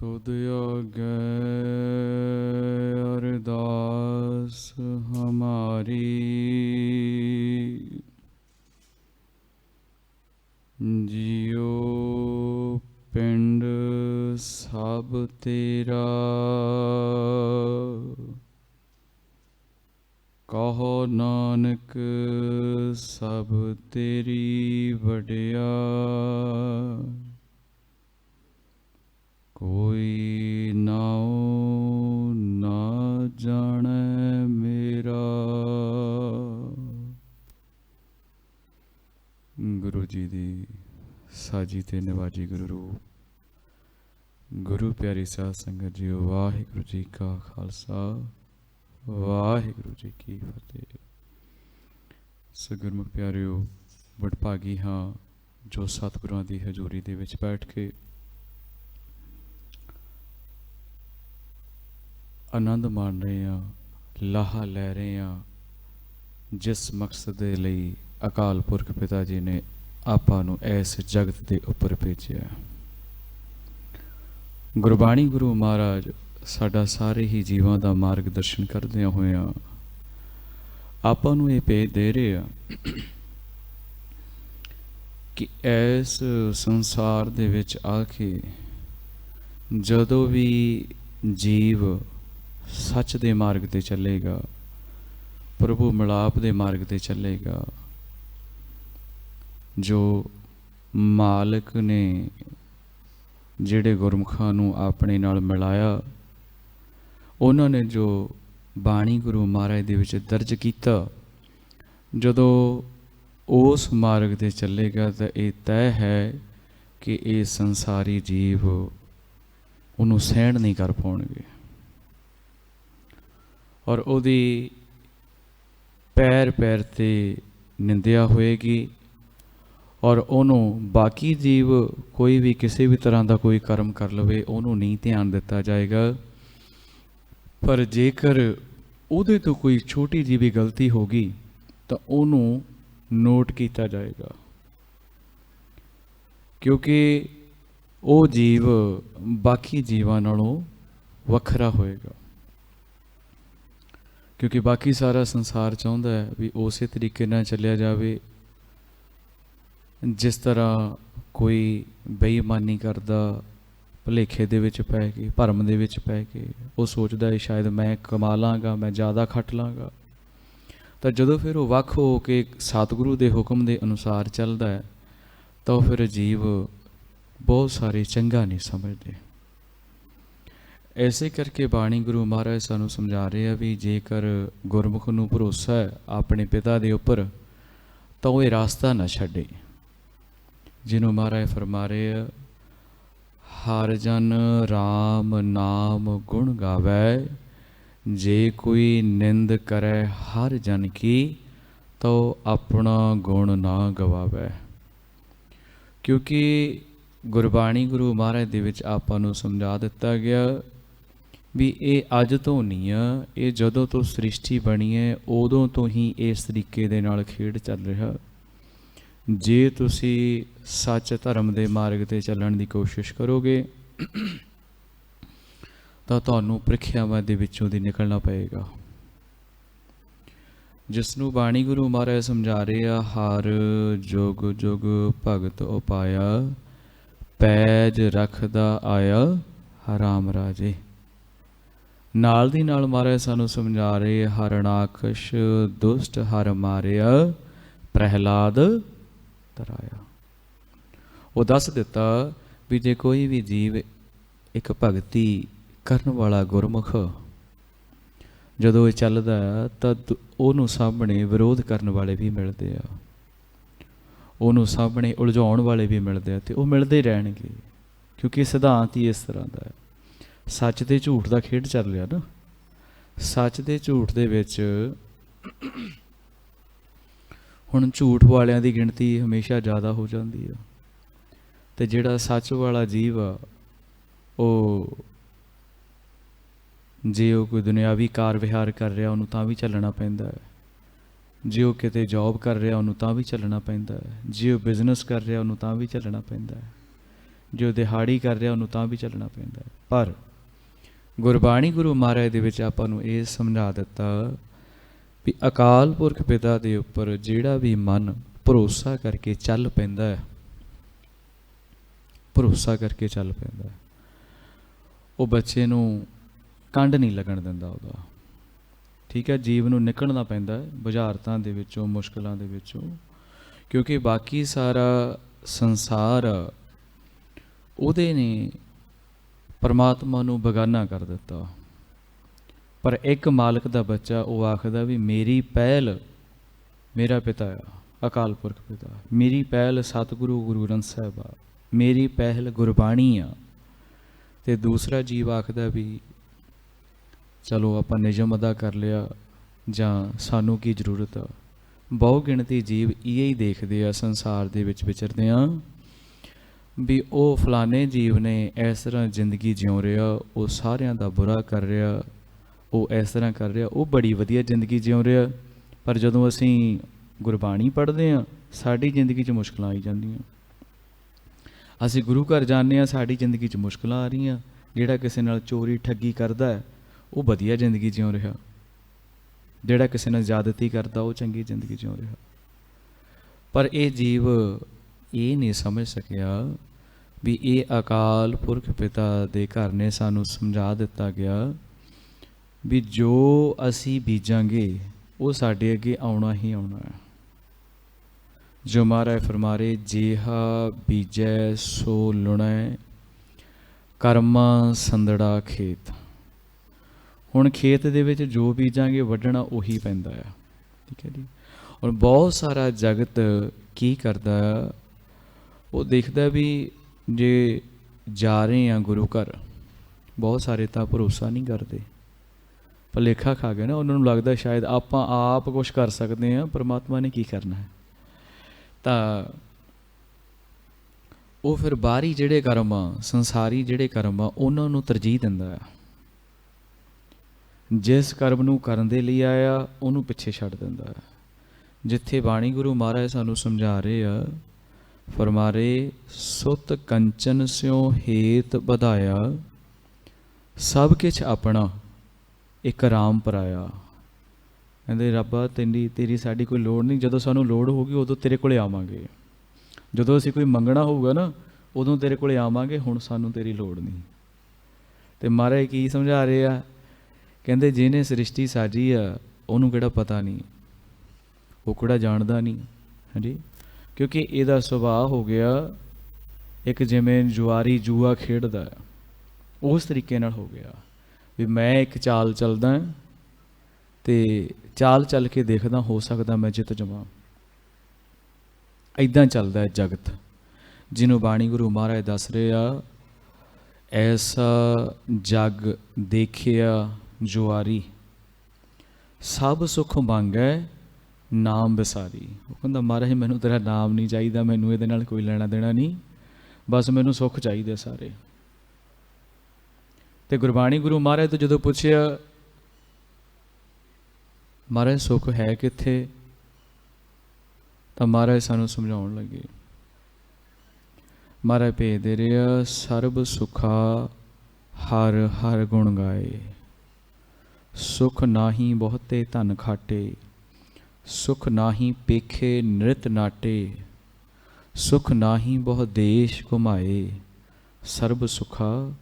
ਤੁਧ ਅਗੇ ਅਰਦਾਸ ਹਮਾਰੀ। ਜਿਉ ਪਿੰਡ ਸਭ ਤੇਰਾ ਕਹੋ ਨਾਨਕ ਸਭ ਤੇਰੀ ਵਡਿਆ। ਕੋਈ ਨਾਉ ਨਾ ਜਾਣੈ ਮੇਰਾ। ਗੁਰੂ ਜੀ ਦੀ ਸਾਜੀ ਤੇ ਨਿਵਾਜੀ ਗੁਰੂ ਰੂਪ। ਗੁਰੂ ਪਿਆਰੀ ਸਾਧ ਸੰਗਤ ਜੀ ਵਾਹਿਗੁਰੂ ਜੀ ਕਾ ਖਾਲਸਾ, ਵਾਹਿਗੁਰੂ ਜੀ ਕੀ ਫਤਿਹ। ਸਗੁਰਮੁਖ ਗੁਰਮੁਖ ਪਿਆਰਿਓ, ਵਡਭਾਗੀ ਹਾਂ ਜੋ ਸਤਿਗੁਰਾਂ ਦੀ ਹਜ਼ੂਰੀ ਦੇ ਵਿੱਚ ਬੈਠ ਕੇ ਆਨੰਦ ਮਾਣ ਰਹੇ ਹਾਂ, ਲਾਹਾ ਲੈ ਰਹੇ ਹਾਂ। ਜਿਸ ਮਕਸਦ ਦੇ ਲਈ ਅਕਾਲ ਪੁਰਖ ਪਿਤਾ ਜੀ ਨੇ ਆਪਾਂ ਨੂੰ ਇਸ ਜਗਤ ਦੇ ਉੱਪਰ ਭੇਜਿਆ। ਗੁਰਬਾਣੀ ਗੁਰੂ ਮਹਾਰਾਜ ਸਾਡਾ ਸਾਰੇ ਹੀ ਜੀਵਾਂ ਦਾ ਮਾਰਗਦਰਸ਼ਨ ਕਰਦਿਆਂ ਹੋਇਆਂ ਆਪਾਂ ਨੂੰ ਇਹ ਭੇਜ ਦੇ ਰਹੇ ਆ ਕਿ ਇਸ ਸੰਸਾਰ ਦੇ ਵਿੱਚ ਆ ਕੇ ਜਦੋਂ ਵੀ ਜੀਵ ਸੱਚ ਦੇ ਮਾਰਗ ਤੇ ਚੱਲੇਗਾ, ਪ੍ਰਭੂ ਮਿਲਾਪ ਦੇ ਮਾਰਗ ਤੇ ਚੱਲੇਗਾ। ਜੋ ਮਾਲਕ ਨੇ ਜਿਹੜੇ ਗੁਰਮੁਖਾਂ ਨੂੰ ਆਪਣੇ ਨਾਲ ਮਿਲਾਇਆ, ਉਹਨਾਂ ਨੇ ਜੋ ਬਾਣੀ ਗੁਰੂ ਮਹਾਰਾਜ ਦੇ ਵਿੱਚ ਦਰਜ ਕੀਤਾ, ਜਦੋਂ ਉਸ ਮਾਰਗ ਤੇ ਚੱਲੇਗਾ ਤਾਂ ਇਹ ਤੈਅ ਹੈ ਕਿ ਇਹ ਸੰਸਾਰੀ ਜੀਵ ਉਹਨੂੰ ਸਹਿਣ ਨਹੀਂ ਕਰ ਪਾਉਣਗੇ। ਔਰ ਉਹਦੀ ਪੈਰ ਪੈਰ ਤੇ ਨਿੰਦਿਆ ਹੋਏਗੀ ਔਰ ਉਹਨੂੰ ਬਾਕੀ ਜੀਵ ਕੋਈ ਵੀ ਕਿਸੇ ਵੀ ਤਰ੍ਹਾਂ ਦਾ ਕੋਈ ਕਰਮ ਕਰ ਲਵੇ, ਉਹਨੂੰ ਨਹੀਂ ਧਿਆਨ ਦਿੱਤਾ ਜਾਏਗਾ। ਪਰ ਜੇਕਰ ਉਹਦੇ ਤੋਂ ਕੋਈ ਛੋਟੀ ਜਿਹੀ ਵੀ ਗਲਤੀ ਹੋ ਗਈ, ਤਾਂ ਉਹਨੂੰ ਨੋਟ ਕੀਤਾ ਜਾਏਗਾ। ਕਿਉਂਕਿ ਉਹ ਜੀਵ ਬਾਕੀ ਜੀਵਾਂ ਨਾਲੋਂ ਵੱਖਰਾ ਹੋਏਗਾ। ਕਿਉਂਕਿ ਬਾਕੀ ਸਾਰਾ ਸੰਸਾਰ ਚਾਹੁੰਦਾ ਹੈ ਵੀ ਉਸੇ ਤਰੀਕੇ ਨਾਲ ਚੱਲਿਆ ਜਾਵੇ, ਜਿਸ ਤਰ੍ਹਾਂ ਕੋਈ ਬੇਈਮਾਨੀ ਕਰਦਾ, ਭਲੇਖੇ ਦੇ ਵਿੱਚ ਪੈ ਕੇ, ਭਰਮ ਦੇ ਵਿੱਚ ਪੈ ਕੇ, ਉਹ ਸੋਚਦਾ ਹੈ ਸ਼ਾਇਦ ਮੈਂ ਕਮਾ ਲਾਂਗਾ, ਮੈਂ ਜ਼ਿਆਦਾ ਖੱਟ ਲਾਂਗਾ। ਤਾਂ ਜਦੋਂ ਫਿਰ ਉਹ ਵੱਖ ਹੋ ਕੇ ਸਤਿਗੁਰੂ ਦੇ ਹੁਕਮ ਦੇ ਅਨੁਸਾਰ ਚੱਲਦਾ ਹੈ, ਤਾਂ ਉਹ ਫਿਰ ਜੀਵ ਬਹੁਤ ਸਾਰੇ ਚੰਗਾ ਨਹੀਂ ਸਮਝਦੇ। ਐਸੇ ਕਰਕੇ ਬਾਣੀ ਗੁਰੂ ਮਹਾਰਾਜ ਸਾਨੂੰ ਸਮਝਾ ਰਹੇ ਆ ਵੀ ਜੇਕਰ ਗੁਰਮੁਖ ਨੂੰ ਭਰੋਸਾ ਹੈ ਆਪਣੇ ਪਿਤਾ ਦੇ ਉੱਪਰ, ਤਾਂ ਉਹ ਇਹ ਰਾਸਤਾ ਨਾ ਛੱਡੇ। ਜਿਹਨੂੰ ਮਹਾਰਾਜ ਫਰਮਾ ਰਹੇ ਆ, ਹਰ ਜਨ RAM ਨਾਮ ਗੁਣ ਗਾਵੇ, ਜੇ ਕੋਈ ਨਿੰਦ ਕਰੇ ਹਰ ਜਨ ਕੀ, ਤੋ ਆਪਣਾ ਗੁਣ ਨਾ ਗਵਾਵੇ। ਕਿਉਂਕਿ ਗੁਰਬਾਣੀ ਗੁਰੂ ਮਹਾਰਾਜ ਦੇ ਵਿੱਚ ਆਪਾਂ ਨੂੰ ਸਮਝਾ ਦਿੱਤਾ ਗਿਆ ਵੀ ਇਹ ਅੱਜ ਤੋਂ ਨਹੀਂ ਆ, ਇਹ ਜਦੋਂ ਤੋਂ ਸ੍ਰਿਸ਼ਟੀ ਬਣੀ ਹੈ, ਉਦੋਂ ਤੋਂ ਹੀ ਇਸ ਤਰੀਕੇ ਦੇ ਨਾਲ ਖੇਡ ਚੱਲ ਰਿਹਾ। ਜੇ ਤੁਸੀਂ ਸੱਚ ਧਰਮ ਦੇ ਮਾਰਗ ਤੇ ਚੱਲਣ ਦੀ ਕੋਸ਼ਿਸ਼ ਕਰੋਗੇ, ਤਾਂ ਤੁਹਾਨੂੰ ਪ੍ਰੀਖਿਆਵਾਂ ਦੇ ਵਿੱਚੋਂ ਦੀ ਨਿਕਲਣਾ ਪਏਗਾ। ਜਿਸ ਨੂੰ ਬਾਣੀ ਗੁਰੂ ਮਹਾਰਾਜ ਸਮਝਾ ਰਹੇ ਆ, ਹਰ ਜੋਗ ਜੋਗ ਭਗਤ ਉਪਾਇਆ, ਪੈਜ ਰੱਖਦਾ ਆਇਆ ਹਰਾਮ ਰਾਜੇ। ਨਾਲ ਦੀ ਨਾਲ ਮਹਾਰਾਜ ਸਾਨੂੰ ਸਮਝਾ ਰਹੇ ਹਰਣਾਕਸ਼ ਦੁਸ਼ਟ, ਹਰ ਮਾਰਿਆ, ਪ੍ਰਹਿਲਾਦ ਤਰਾਇਆ। ਉਹ ਦੱਸ ਦਿੱਤਾ ਵੀ ਜੇ ਕੋਈ ਵੀ ਜੀਵ ਇੱਕ ਭਗਤੀ ਕਰਨ ਵਾਲਾ ਗੁਰਮੁਖ ਜਦੋਂ ਇਹ ਚੱਲਦਾ ਤਾਂ ਉਹਨੂੰ ਸਾਹਮਣੇ ਵਿਰੋਧ ਕਰਨ ਵਾਲੇ ਵੀ ਮਿਲਦੇ ਆ। ਉਹਨੂੰ ਸਾਹਮਣੇ ਉਲਝਾਉਣ ਵਾਲੇ ਵੀ ਮਿਲਦੇ ਆ ਤੇ ਉਹ ਮਿਲਦੇ ਰਹਿਣਗੇ, ਕਿਉਂਕਿ ਸਿਧਾਂਤ ਹੀ ਇਸ ਤਰ੍ਹਾਂ ਦਾ ਹੈ। ਸੱਚ ਤੇ ਝੂਠ ਦਾ ਖੇਡ ਚੱਲ ਰਿਹਾ ਨਾ। ਸੱਚ ਤੇ ਝੂਠ ਦੇ ਵਿੱਚ ਹੁਣ ਝੂਠ ਵਾਲਿਆਂ ਦੀ ਗਿਣਤੀ ਹਮੇਸ਼ਾ ਜ਼ਿਆਦਾ ਹੋ ਜਾਂਦੀ ਆ। ਤੇ ਜਿਹੜਾ ਸੱਚ ਵਾਲਾ ਜੀਵ ਆ, ਉਹ ਜੇ ਉਹ ਕੋਈ ਦੁਨਿਆਵੀ ਕਾਰ ਵਿਹਾਰ ਕਰ ਰਿਹਾ, ਉਹਨੂੰ ਤਾਂ ਵੀ ਚੱਲਣਾ ਪੈਂਦਾ ਹੈ। ਜੇ ਉਹ ਕਿਤੇ ਜੌਬ ਕਰ ਰਿਹਾ, ਉਹਨੂੰ ਤਾਂ ਵੀ ਚੱਲਣਾ ਪੈਂਦਾ ਹੈ। ਜੇ ਉਹ ਬਿਜ਼ਨਸ ਕਰ ਰਿਹਾ, ਉਹਨੂੰ ਤਾਂ ਵੀ ਚੱਲਣਾ ਪੈਂਦਾ ਹੈ। ਉਹ ਦਿਹਾੜੀ ਕਰ ਰਿਹਾ, ਉਹਨੂੰ ਤਾਂ ਵੀ ਚੱਲਣਾ ਪੈਂਦਾ ਹੈ। ਪਰ ਗੁਰਬਾਣੀ ਗੁਰੂ ਮਹਾਰਾਜ ਦੇ ਵਿੱਚ ਆਪਾਂ ਨੂੰ ਇਹ ਸਮਝਾ ਦਿੱਤਾ ਵੀ ਅਕਾਲ ਪੁਰਖ ਪਿਤਾ ਦੇ ਉੱਪਰ ਜਿਹੜਾ ਵੀ ਮਨ ਭਰੋਸਾ ਕਰਕੇ ਚੱਲ ਪੈਂਦਾ ਹੈ, ਭਰੋਸਾ ਕਰਕੇ ਚੱਲ ਪੈਂਦਾ ਹੈ, ਉਹ ਬੱਚੇ ਨੂੰ ਕੰਡ ਨਹੀਂ ਲੱਗਣ ਦਿੰਦਾ ਉਹਦਾ। ਠੀਕ ਹੈ, ਜੀਵ ਨੂੰ ਨਿਕਲਣਾ ਪੈਂਦਾ ਹੈ, ਬੁਝਾਰਤਾਂ ਦੇ ਵਿੱਚੋਂ, ਮੁਸ਼ਕਲਾਂ ਦੇ ਵਿੱਚੋਂ, ਕਿਉਂਕਿ ਬਾਕੀ ਸਾਰਾ ਸੰਸਾਰ ਉਹਦੇ ਨੇ ਪਰਮਾਤਮਾ ਨੂੰ ਬਗਾਨਾ ਕਰ ਦਿੱਤਾ। ਪਰ ਇੱਕ ਮਾਲਕ ਦਾ ਬੱਚਾ ਉਹ ਆਖਦਾ ਵੀ ਮੇਰੀ ਪਹਿਲ ਮੇਰਾ ਪਿਤਾ ਆ, ਅਕਾਲ ਪੁਰਖ ਪਿਤਾ, ਮੇਰੀ ਪਹਿਲ ਸਤਿਗੁਰੂ ਗੁਰੂ ਗ੍ਰੰਥ ਸਾਹਿਬ ਆ, ਮੇਰੀ ਪਹਿਲ ਗੁਰਬਾਣੀ ਆ। ਤੇ ਦੂਸਰਾ ਜੀਵ ਆਖਦਾ ਵੀ ਚਲੋ ਆਪਾਂ ਨਿਯਮ ਅਦਾ ਕਰ ਲਿਆ ਜਾਂ ਸਾਨੂੰ ਕੀ ਜ਼ਰੂਰਤ ਆ। ਬਹੁ ਗਿਣਤੀ ਜੀਵ ਇਹ ਹੀ ਦੇਖਦੇ ਆ, ਸੰਸਾਰ ਦੇ ਵਿੱਚ ਵਿਚਰਦੇ ਆ। ਵੀ ਉਹ ਫਲਾਣੇ ਜੀਵ ਨੇ ਇਸ ਤਰ੍ਹਾਂ ਜ਼ਿੰਦਗੀ ਜਿਉ ਰਿਹਾ, ਉਹ ਸਾਰਿਆਂ ਦਾ ਬੁਰਾ ਕਰ ਰਿਹਾ, ਉਹ ਇਸ ਤਰ੍ਹਾਂ ਕਰ ਰਿਹਾ, ਉਹ ਬੜੀ ਵਧੀਆ ਜ਼ਿੰਦਗੀ ਜਿਉ ਰਿਹਾ। ਪਰ ਜਦੋਂ ਅਸੀਂ ਗੁਰਬਾਣੀ ਪੜ੍ਹਦੇ ਆ ਸਾਡੀ ਜ਼ਿੰਦਗੀ 'ਚ ਮੁਸ਼ਕਲਾਂ ਆਈ ਜਾਂਦੀਆਂ। ਅਸੀਂ ਗੁਰੂ ਘਰ ਜਾਂਦੇ ਆ ਸਾਡੀ ਜ਼ਿੰਦਗੀ 'ਚ ਮੁਸ਼ਕਲਾਂ ਆ ਰਹੀਆਂ। ਜਿਹੜਾ ਕਿਸੇ ਨਾਲ ਚੋਰੀ ਠੱਗੀ ਕਰਦਾ ਉਹ ਵਧੀਆ ਜ਼ਿੰਦਗੀ ਜਿਉ ਰਿਹਾ। ਜਿਹੜਾ ਕਿਸੇ ਨਾਲ ਜ਼ਿਆਦਤੀ ਕਰਦਾ, ਉਹ ਚੰਗੀ ਜ਼ਿੰਦਗੀ ਜਿਉ ਰਿਹਾ। ਪਰ ਇਹ ਜੀਵ ਇਹ ਨਹੀਂ ਸਮਝ ਸਕਿਆ ਵੀ ਇਹ ਅਕਾਲ ਪੁਰਖ ਪਿਤਾ ਦੇ ਘਰ ਨੇ ਸਾਨੂੰ ਸਮਝਾ ਦਿੱਤਾ ਗਿਆ ਵੀ ਜੋ ਅਸੀਂ ਬੀਜਾਂਗੇ, ਉਹ ਸਾਡੇ ਅੱਗੇ ਆਉਣਾ ਹੀ ਆਉਣਾ ਹੈ। ਜੋ ਮਹਾਰਾਜ ਫਰਮਾਰੇ, ਜੇਹਾ ਬੀਜੈ, ਸੋ ਲੁਣੈ, ਕਰਮਾ ਸੰਦੜਾ ਖੇਤ। ਹੁਣ ਖੇਤ ਦੇ ਵਿੱਚ ਜੋ ਬੀਜਾਂਗੇ, ਵੱਢਣਾ ਉਹੀ ਪੈਂਦਾ ਆ ਠੀਕ ਹੈ ਜੀ? ਔਰ ਬਹੁਤ ਸਾਰਾ ਜਗਤ ਕੀ ਕਰਦਾ ਆ ਉਹ ਦੇਖਦਾ ਵੀ ਜੇ ਜਾ ਰਹੇ ਆ ਗੁਰੂ ਘਰ, ਬਹੁਤ ਸਾਰੇ ਤਾਂ ਭਰੋਸਾ ਨਹੀਂ ਕਰਦੇ। ਭੁਲੇਖਾ ਖਾ ਗਏ ਨਾ, ਉਹਨਾਂ ਨੂੰ ਲੱਗਦਾ ਸ਼ਾਇਦ ਆਪਾਂ ਆਪ ਕੁਝ ਕਰ ਸਕਦੇ ਆ ਪਰਮਾਤਮਾ ਨੇ ਕੀ ਕਰਨਾ ਹੈ। ਤਾਂ ਉਹ ਫਿਰ ਬਾਹਰੀ ਜਿਹੜੇ ਕਰਮ ਆ, ਸੰਸਾਰੀ ਜਿਹੜੇ ਕਰਮ ਆ, ਉਹਨਾਂ ਨੂੰ ਤਰਜੀਹ ਦਿੰਦਾ ਆ। ਜਿਸ ਕਰਮ ਨੂੰ ਕਰਨ ਦੇ ਲਈ ਆਇਆ, ਉਹਨੂੰ ਪਿੱਛੇ ਛੱਡ ਦਿੰਦਾ ਹੈ ਜਿੱਥੇ ਬਾਣੀ ਗੁਰੂ ਮਹਾਰਾਜ ਸਾਨੂੰ ਸਮਝਾ ਰਹੇ ਆ ਫਰਮਾਰੇ, ਸੁਤ ਕੰਚਨ ਸਿਓ ਹੇਤ ਵਧਾਇਆ, ਸਭ ਕੁਛ ਆਪਣਾ, ਇੱਕ ਰਾਮ ਪਰਾਇਆ। ਕਹਿੰਦੇ, ਰੱਬਾ ਤੇਰੀ ਤੇਰੀ ਸਾਡੀ ਕੋਈ ਲੋੜ ਨਹੀਂ, ਜਦੋਂ ਸਾਨੂੰ ਲੋੜ ਹੋਊਗੀ, ਉਦੋਂ ਤੇਰੇ ਕੋਲੇ ਆਵਾਂਗੇ। ਜਦੋਂ ਅਸੀਂ ਕੋਈ ਮੰਗਣਾ ਹੋਊਗਾ ਨਾ, ਉਦੋਂ ਤੇਰੇ ਕੋਲੇ ਆਵਾਂਗੇ, ਹੁਣ ਸਾਨੂੰ ਤੇਰੀ ਲੋੜ ਨਹੀਂ। ਤੇ ਮਹਾਰਾਜ ਕੀ ਸਮਝਾ ਰਹੇ ਆ? ਕਹਿੰਦੇ, ਜਿਹਨੇ ਸ੍ਰਿਸ਼ਟੀ ਸਾਜੀ ਆ, ਉਹਨੂੰ ਕਿਹੜਾ ਪਤਾ ਨਹੀਂ? ਉਹ ਕਿਹੜਾ ਜਾਣਦਾ ਨਹੀਂ? ਹਾਂਜੀ? ਕਿਉਂਕਿ ਇਹਦਾ ਸੁਭਾਅ ਹੋ ਗਿਆ ਇੱਕ ਜਿਵੇਂ ਜੁਆਰੀ ਜੂਆ ਖੇਡਦਾ ਹੈ। ਉਸ ਤਰੀਕੇ ਨਾਲ ਹੋ ਗਿਆ। ਵੀ ਮੈਂ ਇੱਕ ਚਾਲ ਚੱਲਦਾ ਤੇ ਚਾਲ ਚੱਲ ਕੇ ਦੇਖਦਾ ਹੋ ਸਕਦਾ ਮੈਂ ਜਿੱਤ ਜਾਵਾਂ। ਇਦਾਂ ਚੱਲਦਾ ਹੈ ਜਗਤ। ਜਿਹਨੂੰ ਬਾਣੀ ਗੁਰੂ ਮਹਾਰਾਜ ਦੱਸ ਰਹੇ ਆ, ਐਸਾ ਜਗ ਦੇਖਿਆ ਜੁਆਰੀ। ਸਭ ਸੁਖ ਮੰਗੈ ਨਾਮ ਵਿਸਾਰੀ ਉਹ ਕਹਿੰਦਾ, ਮਹਾਰਾਜ, ਮੈਨੂੰ ਤੇਰਾ ਨਾਮ ਨਹੀਂ ਚਾਹੀਦਾ, ਮੈਨੂੰ ਇਹਦੇ ਨਾਲ ਕੋਈ ਲੈਣਾ ਦੇਣਾ ਨਹੀਂ। ਬਸ ਮੈਨੂੰ ਸੁੱਖ ਚਾਹੀਦੇ ਸਾਰੇ। ਤੇ ਗੁਰਬਾਣੀ ਗੁਰੂ ਮਹਾਰਾਜ ਤੋਂ ਜਦੋਂ ਪੁੱਛਿਆ, ਮਹਾਰਾਜ, ਸੁੱਖ ਹੈ ਕਿੱਥੇ? ਤਾਂ ਮਹਾਰਾਜ ਸਾਨੂੰ ਸਮਝਾਉਣ ਲੱਗੇ, ਮਹਾਰਾਜ ਭੇਜਦੇ ਰਿਹਾ ਸਰਬ ਸੁਖਾ, ਹਰ ਹਰ ਗੁਣ ਗਾਏ। ਸੁਖ ਨਾਹੀ ਬਹੁਤੇ ਧਨ ਖਾਟੇ। ਸੁਖ ਨਾਹੀ ਪੇਖੇ ਨ੍ਰਿਤ ਨਾਟੇ, ਸੁਖ ਨਾਹੀ ਬਹੁ ਦੇਸ਼ ਘੁਮਾਏ, ਸਰਬ ਸੁਖਾ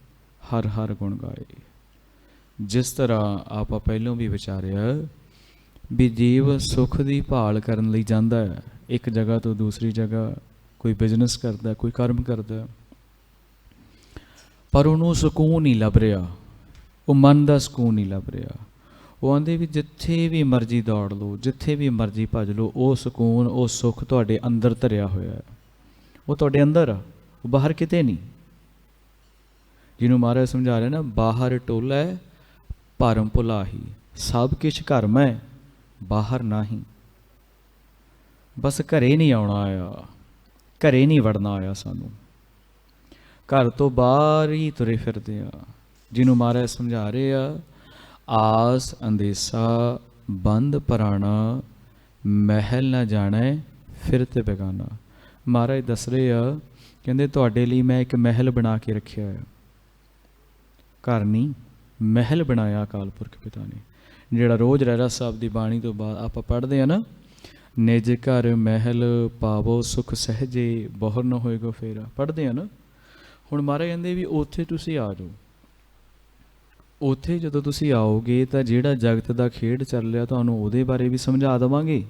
ਹਰ ਹਰ ਗੁਣ ਗਾਏ। ਜਿਸ ਤਰ੍ਹਾਂ ਆਪਾਂ ਪਹਿਲਾਂ ਵੀ ਵਿਚਾਰਿਆ, ਵੀ ਜੀਵ ਸੁਖ ਦੀ ਭਾਲ ਕਰਨ ਲਈ ਜਾਂਦਾ ਹੈ, ਇੱਕ ਜਗ੍ਹਾ ਤੋਂ ਦੂਸਰੀ ਜਗ੍ਹਾ ਕੋਈ ਬਿਜ਼ਨਸ ਕਰਦਾ, ਕੋਈ ਕਰਮ ਕਰਦਾ, ਪਰ ਉਹਨੂੰ ਸਕੂਨ ਨਹੀਂ ਲੱਭ ਰਿਹਾ, ਉਹ ਮਨ ਦਾ ਸਕੂਨ ਨਹੀਂ ਲੱਭ ਰਿਹਾ। ਉਹ ਆਂਦੇ ਵੀ ਜਿੱਥੇ ਵੀ ਮਰਜ਼ੀ ਦੌੜ ਲਓ, ਜਿੱਥੇ ਵੀ ਮਰਜ਼ੀ ਭੱਜ ਲਓ, ਉਹ ਸਕੂਨ, ਉਹ ਸੁੱਖ ਤੁਹਾਡੇ ਅੰਦਰ ਧਰਿਆ ਹੋਇਆ ਹੈ। ਉਹ ਤੁਹਾਡੇ ਅੰਦਰ ਆ, ਉਹ ਬਾਹਰ ਕਿਤੇ ਨਹੀਂ। ਜਿਹਨੂੰ ਮਹਾਰਾਜ ਸਮਝਾ ਰਿਹਾ ਨਾ, ਬਾਹਰ ਟੋਲਾ ਭਰਮ ਭੁਲਾਹੀ। ਸਭ ਕੁਝ ਘਰ ਮੈਂ ਬਾਹਰ ਨਹੀਂ। ਬਸ ਘਰੇ ਨਹੀਂ ਆਉਣਾ ਆਇਆ, ਘਰੇ ਨਹੀਂ ਵੜਨਾ ਆਇਆ ਸਾਨੂੰ। ਘਰ ਤੋਂ ਬਾਹਰ ਹੀ ਤੁਰੇ ਫਿਰਦੇ ਆ। ਜਿਹਨੂੰ ਮਹਾਰਾਜ ਸਮਝਾ ਰਹੇ ਆ ਆਸ ਅੰਦੇਸਾ ਬੰਦ ਪਰਾਣਾ, ਮਹਿਲ ਨਾ ਜਾਣੈ, ਫਿਰ ਤੇ ਬੇਗਾਨਾ। ਮਹਾਰਾਜ ਦੱਸ ਰਹੇ ਆ, ਕਹਿੰਦੇ ਤੁਹਾਡੇ ਲਈ ਮੈਂ ਇੱਕ ਮਹਿਲ ਬਣਾ ਕੇ ਰੱਖਿਆ ਹੈ ਘਰ ਨਹੀਂ, ਮਹਿਲ ਬਣਾਇਆ ਅਕਾਲ ਪੁਰਖ ਪਿਤਾ ਨੇ। ਜਿਹੜਾ ਰੋਜ਼ ਰਹਿਰਾਸ ਸਾਹਿਬ ਦੀ ਬਾਣੀ ਤੋਂ ਬਾਅਦ ਆਪਾਂ ਪੜ੍ਹਦੇ ਆ ਨਾ, ਨਿਜ ਘਰ ਮਹਿਲ ਪਾਵੋ, ਸੁਖ ਸਹਜੇ, ਬਹੁਰ ਨ ਹੋਏਗਾ ਫੇਰਾ। ਪੜ੍ਹਦੇ ਆ ਨਾ। ਹੁਣ ਮਹਾਰਾਜ ਕਹਿੰਦੇ ਵੀ ਉੱਥੇ ਤੁਸੀਂ ਆ ਜਾਓ। ਉੱਥੇ ਜਦੋਂ ਤੁਸੀਂ ਆਓਗੇ ਤਾਂ ਜਿਹੜਾ ਜਗਤ ਦਾ ਖੇਡ ਚੱਲ ਰਿਹਾ, ਤੁਹਾਨੂੰ ਉਹਦੇ ਬਾਰੇ ਵੀ ਸਮਝਾ ਦਵਾਂਗੇ।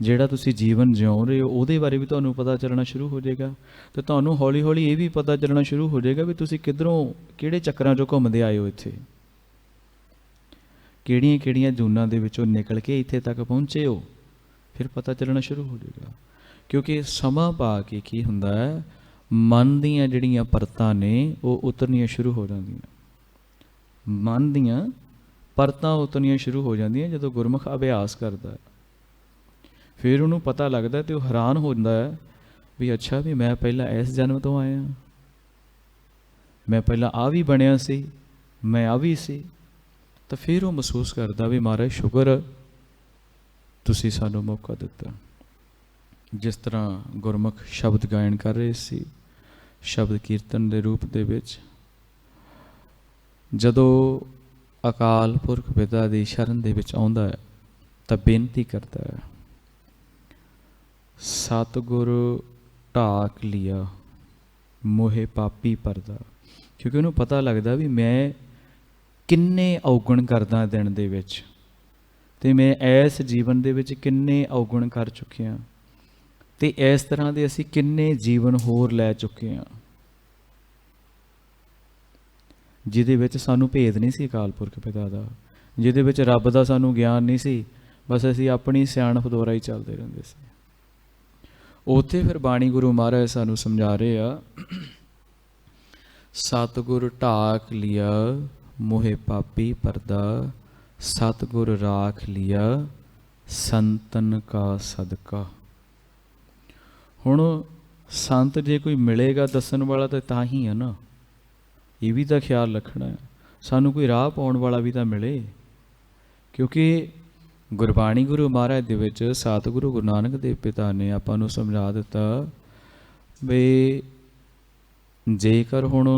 ਜਿਹੜਾ ਤੁਸੀਂ ਜੀਵਨ ਜਿਉ ਰਹੇ ਹੋ, ਉਹਦੇ ਬਾਰੇ ਵੀ ਤੁਹਾਨੂੰ ਪਤਾ ਚੱਲਣਾ ਸ਼ੁਰੂ ਹੋ ਜਾਏਗਾ। ਤੇ ਤੁਹਾਨੂੰ ਹੌਲੀ-ਹੌਲੀ ਇਹ ਵੀ ਪਤਾ ਚੱਲਣਾ ਸ਼ੁਰੂ ਹੋ ਜਾਏਗਾ ਵੀ ਤੁਸੀਂ ਕਿੱਧਰੋਂ, ਕਿਹੜੇ ਚੱਕਰਾਂ 'ਚੋਂ ਘੁੰਮਦੇ ਆਏ ਹੋ ਇੱਥੇ। ਕਿਹੜੀਆਂ-ਕਿਹੜੀਆਂ ਜੂਨਾਂ ਦੇ ਵਿੱਚੋਂ ਨਿਕਲ ਕੇ ਇੱਥੇ ਤੱਕ ਪਹੁੰਚੇ ਹੋ, ਫਿਰ ਪਤਾ ਚੱਲਣਾ ਸ਼ੁਰੂ ਹੋ ਜਾਏਗਾ। ਕਿਉਂਕਿ ਸਮਾਂ ਪਾ ਕੇ ਕੀ ਹੁੰਦਾ ਹੈ, ਮਨ ਦੀਆਂ ਜਿਹੜੀਆਂ ਪਰਤਾਂ ਨੇ, ਉਹ ਉਤਰਨੀਆਂ ਸ਼ੁਰੂ ਹੋ ਜਾਂਦੀਆਂ। ਮਨ ਦੀਆਂ ਪਰਤਾਂ ਉਤਰਨੀਆਂ ਸ਼ੁਰੂ ਹੋ ਜਾਂਦੀਆਂ ਜਦੋਂ ਗੁਰਮੁਖ ਅਭਿਆਸ ਕਰਦਾ ਹੈ। ਫਿਰ ਉਹਨੂੰ ਪਤਾ ਲੱਗਦਾ ਤੇ ਉਹ ਹੈਰਾਨ ਹੋ ਜਾਂਦਾ ਹੈ ਵੀ ਅੱਛਾ ਵੀ ਮੈਂ ਪਹਿਲਾਂ ਇਸ ਜਨਮ ਤੋਂ ਆਇਆ ਮੈਂ ਪਹਿਲਾਂ ਆ ਵੀ ਬਣਿਆ ਸੀ, ਮੈਂ ਆ ਵੀ ਸੀ। ਤਾਂ ਫਿਰ ਉਹ ਮਹਿਸੂਸ ਕਰਦਾ ਵੀ ਮਹਾਰਾਜ, ਸ਼ੁਕਰ ਤੁਸੀਂ ਸਾਨੂੰ ਮੌਕਾ ਦਿੱਤਾ। ਜਿਸ ਤਰ੍ਹਾਂ ਗੁਰਮੁਖ ਸ਼ਬਦ ਗਾਇਨ ਕਰ ਰਹੇ ਸੀ, ਸ਼ਬਦ ਕੀਰਤਨ ਦੇ ਰੂਪ ਦੇ ਵਿੱਚ। ਜਦੋਂ ਅਕਾਲ ਪੁਰਖ ਪਿਤਾ ਦੀ ਸ਼ਰਨ ਦੇ ਵਿੱਚ ਆਉਂਦਾ ਹੈ, ਤਾਂ ਬੇਨਤੀ ਕਰਦਾ ਹੈ, ਸਤਿਗੁਰ ਢਾਕ ਲਿਆ, ਮੋਹੇ ਪਾਪੀ ਪਰਦਾ। ਕਿਉਂਕਿ ਉਹਨੂੰ ਪਤਾ ਲੱਗਦਾ ਵੀ ਮੈਂ ਕਿੰਨੇ ਔਗਣ ਕਰਦਾ ਦਿਨ ਦੇ ਵਿੱਚ ਤੇ ਮੈਂ ਇਸ ਜੀਵਨ ਦੇ ਵਿੱਚ ਕਿੰਨੇ ਔਗਣ ਕਰ ਚੁੱਕਿਆ। ਤੇ ਇਸ ਤਰ੍ਹਾਂ ਦੇ ਅਸੀਂ ਕਿੰਨੇ ਜੀਵਨ ਹੋਰ ਲੈ ਚੁੱਕੇ ਹਾਂ। ਜਿਹਦੇ ਵਿੱਚ ਸਾਨੂੰ ਭੇਦ ਨਹੀਂ ਸੀ ਅਕਾਲ ਪੁਰਖ ਪਿਤਾ ਦਾ, ਜਿਹਦੇ ਵਿੱਚ ਰੱਬ ਦਾ ਸਾਨੂੰ ਗਿਆਨ ਨਹੀਂ ਸੀ, ਬਸ ਅਸੀਂ ਆਪਣੀ ਸਿਆਣਪ ਦੁਆਰਾ ਹੀ ਚੱਲਦੇ ਰਹਿੰਦੇ ਸੀ। ਉੱਥੇ ਫਿਰ ਬਾਣੀ ਗੁਰੂ ਮਹਾਰਾਜ ਸਾਨੂੰ ਸਮਝਾ ਰਹੇ ਆ, ਸਤਗੁਰ ਢਾਕ ਲਿਆ ਮੋਹਿ ਪਾਪੀ ਪਰਦਾ, ਸਤਗੁਰ ਰਾਖ ਲਿਆ ਸੰਤਨ ਕਾ ਸਦਕਾ। ਹੁਣ ਸੰਤ ਜੇ ਕੋਈ ਮਿਲੇਗਾ ਦੱਸਣ ਵਾਲਾ ਤਾਂ ਤਾਂ ਹੀ ਹੈ ਨਾ। ਇਹ ਵੀ ਤਾਂ ਖਿਆਲ ਰੱਖਣਾ ਸਾਨੂੰ ਕੋਈ ਰਾਹ ਪਾਉਣ ਵਾਲਾ ਵੀ ਤਾਂ ਮਿਲੇ। ਕਿਉਂਕਿ ਗੁਰਬਾਣੀ ਗੁਰੂ ਮਹਾਰਾਜ ਦੇ ਵਿੱਚ ਸਤਿਗੁਰੂ ਗੁਰੂ ਨਾਨਕ ਦੇਵ ਪਿਤਾ ਨੇ ਆਪਾਂ ਨੂੰ ਸਮਝਾ ਦਿੱਤਾ ਵੀ ਜੇਕਰ ਹੁਣ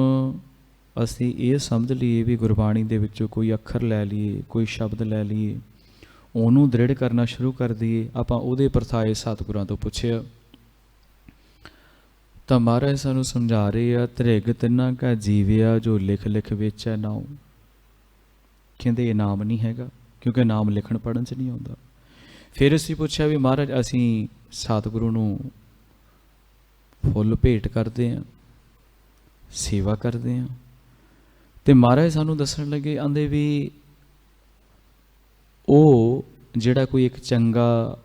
ਅਸੀਂ ਇਹ ਸਮਝ ਲਈਏ ਵੀ ਗੁਰਬਾਣੀ ਦੇ ਵਿੱਚੋਂ ਕੋਈ ਅੱਖਰ ਲੈ ਲਈਏ, ਕੋਈ ਸ਼ਬਦ ਲੈ ਲਈਏ, ਉਹਨੂੰ ਦ੍ਰਿੜ ਕਰਨਾ ਸ਼ੁਰੂ ਕਰ ਦਈਏ, ਆਪਾਂ ਉਹਦੇ ਪਰਥਾਏ ਸਤਿਗੁਰਾਂ ਤੋਂ ਪੁੱਛਿਆ। ਤਾਂ ਮਹਾਰਾਜ ਸਾਨੂੰ ਸਮਝਾ ਰਹੇ ਆ ਤ੍ਰਿਗ ਤਿੰਨਾ ਕਾ ਜੀਵਿਆ ਜੋ ਲਿਖ ਲਿਖ ਵਿੱਚ ਹੈ ਨਾਉ। ਕਹਿੰਦੇ, ਇਹ ਨਾਮ ਨਹੀਂ ਹੈਗਾ, ਕਿਉਂਕਿ ਨਾਮ ਲਿਖਣ ਪੜਨ ਚ ਨਹੀਂ ਆਉਂਦਾ। ਫਿਰ ਅਸੀਂ ਪੁੱਛਿਆ ਵੀ, ਮਹਾਰਾਜ, ਅਸੀਂ ਸਤਿਗੁਰੂ ਨੂੰ ਫੁੱਲ ਭੇਟ ਕਰਦੇ ਆਂ, ਸੇਵਾ ਕਰਦੇ ਆਂ? ਤੇ ਮਹਾਰਾਜ ਸਾਨੂੰ ਦੱਸਣ ਲੱਗੇ, ਆਂਦੇ ਵੀ, ਉਹ ਜਿਹੜਾ ਕੋਈ ਇੱਕ ਚੰਗਾ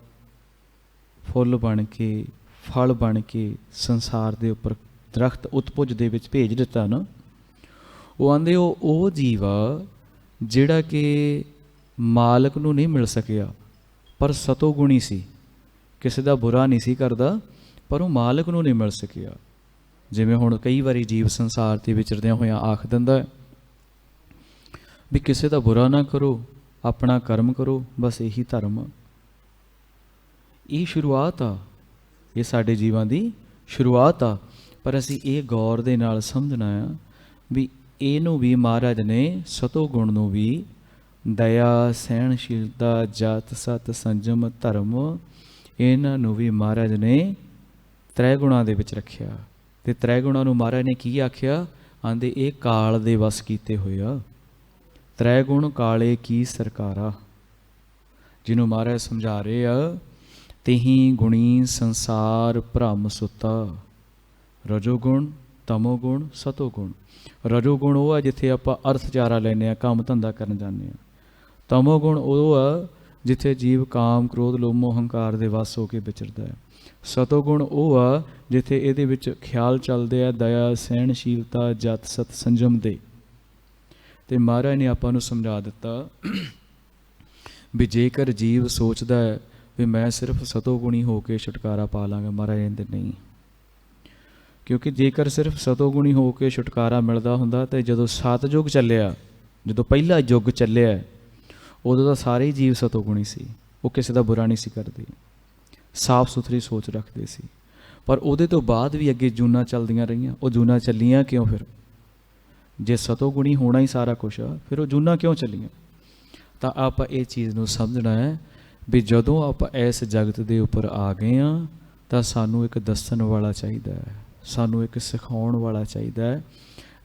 ਫੁੱਲ ਬਣ ਕੇ ਫਲ ਬਣ ਕੇ ਸੰਸਾਰ ਦੇ ਉੱਪਰ ਦਰਖਤ ਉਤਪੁੱਜ ਦੇ ਵਿੱਚ ਭੇਜ ਦਿੱਤਾ ਨਾ, ਉਹ ਆਂਦੇ ਉਹ ਉਹ ਜੀਵਾ ਜਿਹੜਾ ਕਿ ਮਾਲਕ ਨੂੰ ਨਹੀਂ ਮਿਲ ਸਕਿਆ, ਪਰ ਸਤੋ ਗੁਣੀ ਸੀ। ਕਿਸੇ ਦਾ ਬੁਰਾ ਨਹੀਂ ਸੀ ਕਰਦਾ, ਪਰ ਉਹ ਮਾਲਕ ਨੂੰ ਨਹੀਂ ਮਿਲ ਸਕਿਆ। ਜਿਵੇਂ ਹੁਣ ਕਈ ਵਾਰੀ ਜੀਵ ਸੰਸਾਰ ਤੇ ਵਿਚਰਦਿਆਂ ਹੋਇਆਂ ਆਖ ਦਿੰਦਾ ਵੀ ਕਿਸੇ ਦਾ ਬੁਰਾ ਨਾ ਕਰੋ, ਆਪਣਾ ਕਰਮ ਕਰੋ, ਬਸ ਇਹੀ ਧਰਮ ਇਹ ਸ਼ੁਰੂਆਤ ਆ। ਇਹ ਸਾਡੇ ਜੀਵਾਂ ਦੀ ਸ਼ੁਰੂਆਤ ਆ। ਪਰ ਅਸੀਂ ਇਹ ਗੌਰ ਦੇ ਨਾਲ ਸਮਝਣਾ ਆ ਵੀ ਇਹਨੂੰ ਵੀ ਮਹਾਰਾਜ ਨੇ ਸਤੋ ਗੁਣ ਨੂੰ ਵੀ ਦਇਆ, ਸਹਿਣਸ਼ੀਲਤਾ, ਜਤ, ਸਤ, ਸੰਜਮ, ਧਰਮ ਇਹਨਾਂ ਨੂੰ ਵੀ ਮਹਾਰਾਜ ਨੇ ਤ੍ਰੈ ਗੁਣਾ ਦੇ ਵਿੱਚ ਰੱਖਿਆ। ਤੇ ਤ੍ਰੈ ਗੁਣਾ ਨੂੰ ਮਹਾਰਾਜ ਨੇ ਕੀ ਆਖਿਆ? ਆਂਦੇ, ਇਹ ਕਾਲ ਦੇ ਵਸ ਕੀਤੇ ਹੋਏ ਆ। ਤ੍ਰੈ ਗੁਣ ਕਾਲੇ ਕੀ ਸਰਕਾਰਾ? ਜਿਹਨੂੰ ਮਹਾਰਾਜ ਸਮਝਾ ਰਹੇ ਆ ਤਿਹੀ ਗੁਣੀ ਸੰਸਾਰ ਭ੍ਰਮ ਸੁਤਾ। ਰਜੋ ਗੁਣ, ਤਮੋ ਗੁਣ, ਸਤੋ ਗੁਣ। ਰਜੋ ਗੁਣ ਉਹ ਆ ਜਿੱਥੇ ਆਪਾਂ ਅਰਥਚਾਰਾ ਲੈਨੇ ਆ ਕੰਮ ਧੰਦਾ ਕਰਨ ਜਾਂਦੇ ਆ ਤਮੋ ਗੁਣ ਉਹ ਆ ਜਿੱਥੇ ਜੀਵ ਕਾਮ, ਕ੍ਰੋਧ, ਲੋਭ, ਮੋਹ, ਹੰਕਾਰ ਦੇ ਵਸ ਹੋ ਕੇ ਵਿਚਰਦਾ ਹੈ। ਸਤੋ ਗੁਣ ਉਹ ਆ ਜਿੱਥੇ ਇਹਦੇ ਵਿੱਚ ਖਿਆਲ ਚੱਲਦੇ ਆ, ਦਇਆ, ਸਹਿਣਸ਼ੀਲਤਾ, ਜਤ, ਸਤ, ਸੰਜਮ ਦੇ। ਤੇ ਮਹਾਰਾਜ ਨੇ ਆਪਾਂ ਨੂੰ ਸਮਝਾ ਦਿੱਤਾ ਵੀ ਜੇਕਰ ਜੀਵ ਸੋਚਦਾ ਹੈ ਵੀ ਮੈਂ ਸਿਰਫ ਸਤੋਗੁਣੀ ਹੋ ਕੇ ਛੁਟਕਾਰਾ ਪਾ ਲਾਂਗਾ, ਮਹਾਰਾਜ ਕਹਿੰਦੇ ਨਹੀਂ। ਕਿਉਂਕਿ ਜੇਕਰ ਸਿਰਫ ਸਤੋਗੁਣੀ ਹੋ ਕੇ ਛੁਟਕਾਰਾ ਮਿਲਦਾ ਹੁੰਦਾ ਤੇ ਜਦੋਂ ਸਤਜੁਗ ਚੱਲਿਆ, ਜਦੋਂ ਪਹਿਲਾ ਯੁੱਗ ਚੱਲਿਆ, ਉਦੋਂ ਤਾਂ ਸਾਰੇ ਜੀਵ ਸਤੋਗੁਣੀ ਸੀ। ਉਹ ਕਿਸੇ ਦਾ ਬੁਰਾ ਨਹੀਂ ਸੀ ਕਰਦੇ। ਸਾਫ਼ ਸੁਥਰੀ ਸੋਚ ਰੱਖਦੇ ਸੀ। ਪਰ ਉਹਦੇ ਤੋਂ ਬਾਅਦ ਵੀ ਅੱਗੇ ਜੂਨਾ ਚੱਲਦੀਆਂ ਰਹੀਆਂ। ਉਹ ਜੂਨਾ ਚੱਲੀਆਂ ਕਿਉਂ ਫਿਰ? ਜੇ ਸਤੋਗੁਣੀ ਹੋਣਾ ਹੀ ਸਾਰਾ ਕੁਝ ਆ ਫਿਰ ਉਹ ਜੂਨਾ ਕਿਉਂ ਚੱਲੀਆਂ? ਤਾਂ ਆਪਾਂ ਇਹ ਚੀਜ਼ ਨੂੰ ਸਮਝਣਾ ਹੈ ਵੀ ਜਦੋਂ ਆਪਾਂ ਇਸ ਜਗਤ ਦੇ ਉੱਪਰ ਆ ਗਏ ਆ ਤਾਂ ਸਾਨੂੰ ਇੱਕ ਦੱਸਣ ਵਾਲਾ ਚਾਹੀਦਾ ਹੈ, ਸਾਨੂੰ ਇੱਕ ਸਿਖਾਉਣ ਵਾਲਾ ਚਾਹੀਦਾ ਹੈ,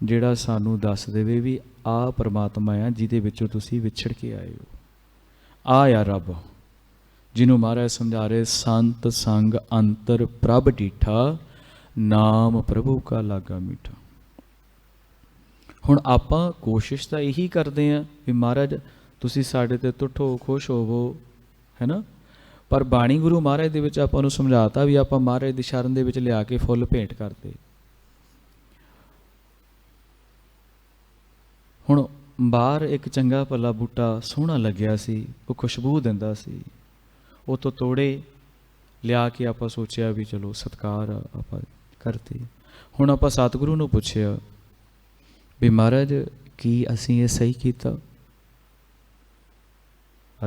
ਜਿਹੜਾ ਸਾਨੂੰ ਦੱਸ ਦੇਵੇ ਵੀ ਆ ਪਰਮਾਤਮਾ ਆ ਜਿਹਦੇ ਵਿੱਚੋਂ ਤੁਸੀਂ ਵਿਛੜ ਕੇ ਆਏ ਹੋ। ਆ ਆ ਰੱਬ, ਜਿਹਨੂੰ ਮਹਾਰਾਜ ਸਮਝਾ ਰਹੇ, ਸੰਤ ਸੰਗ ਅੰਤਰ ਪ੍ਰਭ ਡੀਠਾ, ਨਾਮ ਪ੍ਰਭੂ ਕਾ ਲਾਗਾ ਮੀਠਾ। ਹੁਣ ਆਪਾਂ ਕੋਸ਼ਿਸ਼ ਤਾਂ ਇਹੀ ਕਰਦੇ ਆਂ ਵੀ ਮਹਾਰਾਜ, ਤੁਸੀਂ ਸਾਡੇ ਤੇ ਟੁੱਟੋ ਖੁਸ਼ ਹੋਵੋ ਹੈਨਾ? ਪਰ ਬਾਣੀ ਗੁਰੂ ਮਹਾਰਾਜ ਦੇ ਵਿੱਚ ਆਪਾਂ ਨੂੰ ਸਮਝਾਤਾ ਵੀ ਆਪਾਂ ਮਹਾਰਾਜ ਦੀ ਸ਼ਰਨ ਦੇ ਵਿੱਚ ਲਿਆ ਕੇ ਫੁੱਲ ਭੇਂਟ ਕਰਦੇ। ਹੁਣ ਬਾਹਰ ਇੱਕ ਚੰਗਾ ਭਲਾ ਬੂਟਾ ਸੋਹਣਾ ਲੱਗਿਆ ਸੀ ਉਹ ਖੁਸ਼ਬੂ ਦਿੰਦਾ ਸੀ। ਉਹ ਤੋਂ ਤੋੜੇ ਲਿਆ ਕੇ ਆਪਾਂ ਸੋਚਿਆ ਵੀ ਚਲੋ ਸਤਕਾਰ ਆ, ਆਪਾਂ ਕਰਤੇ। ਹੁਣ ਆਪਾਂ ਸਤਿਗੁਰੂ ਨੂੰ ਪੁੱਛਿਆ ਵੀ ਮਹਾਰਾਜ ਕੀ ਅਸੀਂ ਇਹ ਸਹੀ ਕੀਤਾ?